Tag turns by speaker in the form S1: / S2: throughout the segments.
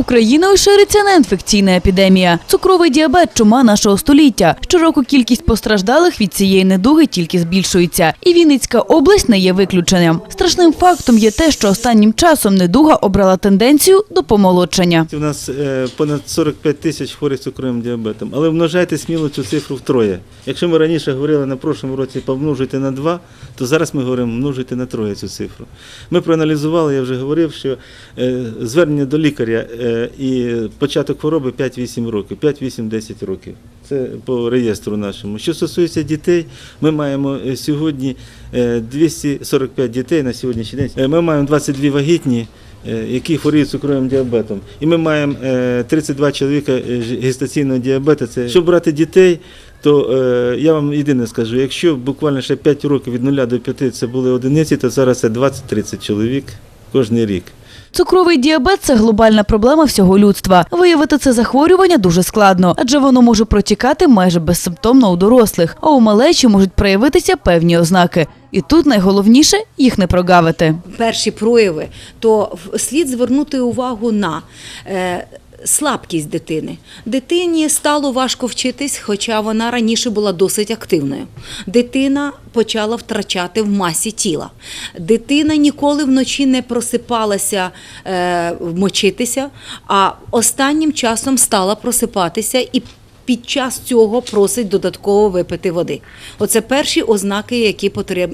S1: Україною шириться неінфекційна епідемія. Цукровий діабет – чума нашого століття. Щороку кількість постраждалих від цієї недуги тільки збільшується. І Вінницька область не є виключенням. Страшним фактом є те, що останнім часом недуга обрала тенденцію до помолодшання.
S2: У нас е, понад 45 тисяч хворих цукровим діабетом. Але множайте сміло цю цифру втроє. Якщо ми раніше говорили на прошлому році помножуйте на 2, то зараз ми говоримо множуйте на троє цю цифру. Ми проаналізували, я вже говорив, що е, звернення до лікаря е, і початок хвороби 5-8 років, 5-8-10 років. Це по реєстру нашому. Що стосується дітей, ми маємо е, сьогодні е, 245 дітей на сьогоднішній день. Е, Ми маємо 22 вагітні е, які хворіють цукровим діабетом. І ми маємо е, 32 чоловіка е, гестаційного діабету. Це щоб брати дітей, то е, я вам єдине скажу: якщо буквально ще 5 років від 0 до 5 це були одиниці, то зараз це 20-30 чоловік кожен рік.
S1: Цукровий діабет – це глобальна проблема всього людства. Виявити це захворювання дуже складно, адже воно може протікати майже безсимптомно у дорослих, а у малечі можуть проявитися певні ознаки. І тут найголовніше – їх не прогавити.
S3: перші прояви, то слід звернути увагу на е, слабкість дитини. Дитині стало важко вчитись, хоча вона раніше була досить активною. Дитина почала втрачати в масі тіла. Дитина ніколи вночі не просипалася е, мочитися, а останнім часом стала просипатися і під час цього просить додатково випити води. Оце перші ознаки, які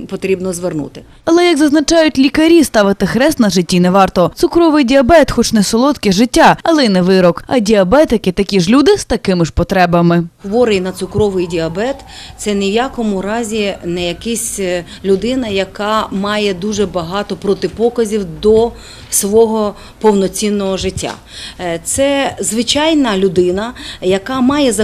S3: потрібно звернути.
S1: Але, як зазначають лікарі, ставити хрест на житті не варто. Цукровий діабет, хоч не солодке життя, але й не вирок. А діабетики – такі ж люди з такими ж потребами.
S3: Хворий на цукровий діабет це ні в якому разі не якась е, людина, яка має дуже багато протипоказів до свого повноцінного життя. Е, Це звичайна людина, яка має захворювання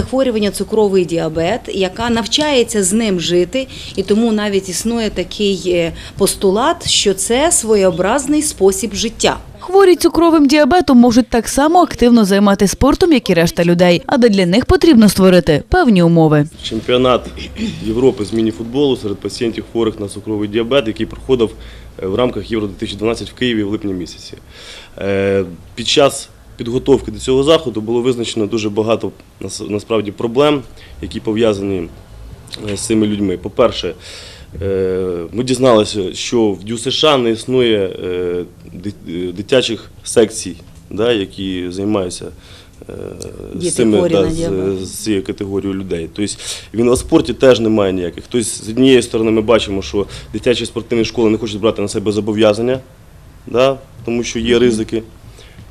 S3: цукровий діабет, яка навчається з ним жити, і тому навіть існує такий е, постулат, що це своєобразний спосіб життя.
S1: Хворі цукровим діабетом можуть так само активно займатися спортом, як і решта людей, але для них потрібно створити певні умови.
S4: чемпіонат Європи з мініфутболу серед пацієнтів хворих на цукровий діабет, який проходив е, в рамках Євро 2012 в Києві в липні місяці. Е, Під час підготовки до цього заходу було визначено дуже багато насправді проблем, які пов'язані е, з цими людьми. По-перше, е, ми дізналися, що в ДЮСШ не існує е, ди- дитячих секцій, які займаються з цими да, з- з цією категорією людей. Тобто він в інваспорті теж немає ніяких. Тобто, з однієї сторони, ми бачимо, що дитячі спортивні школи не хочуть брати на себе зобов'язання, да, тому що є ризики.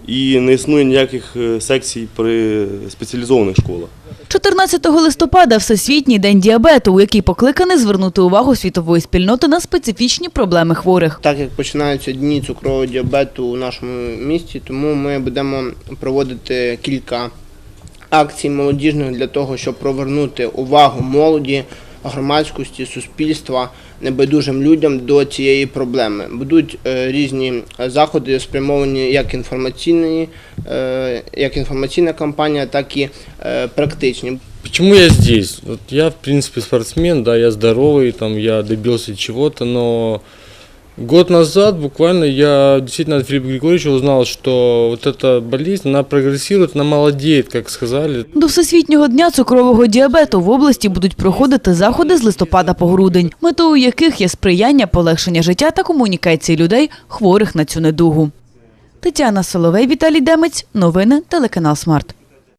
S4: І не існує ніяких е, секцій при спеціалізованих школах.
S1: 14 листопада – Всесвітній день діабету, у який покликаний звернути увагу світової спільноти на специфічні проблеми хворих.
S5: Так як починаються дні цукрового діабету у нашому місті, тому ми будемо проводити кілька акцій молодіжних для того, щоб привернути увагу молоді, громадськості, суспільства, небайдужим людям до цієї проблеми. Будуть е, різні заходи спрямовані як інформаційні, е, як інформаційна кампанія, так і е, практичні.
S6: Почему я здесь? Вот я, в принципе, спортсмен, да, я здоровый, там, я добился чего-то, но год назад буквально я действительно от Филиппа Григорьевича узнал, что вот эта болезнь, она прогрессирует, она молодеет, как сказали.
S1: До Всесвітнього дня цукрового діабету в області будуть проходити заходи з листопада по грудень, метою яких є сприяння полегшення життя та комунікації людей, хворих на цю недугу. Тетяна Соловей, Віталій Демець. Новини телеканал Смарт.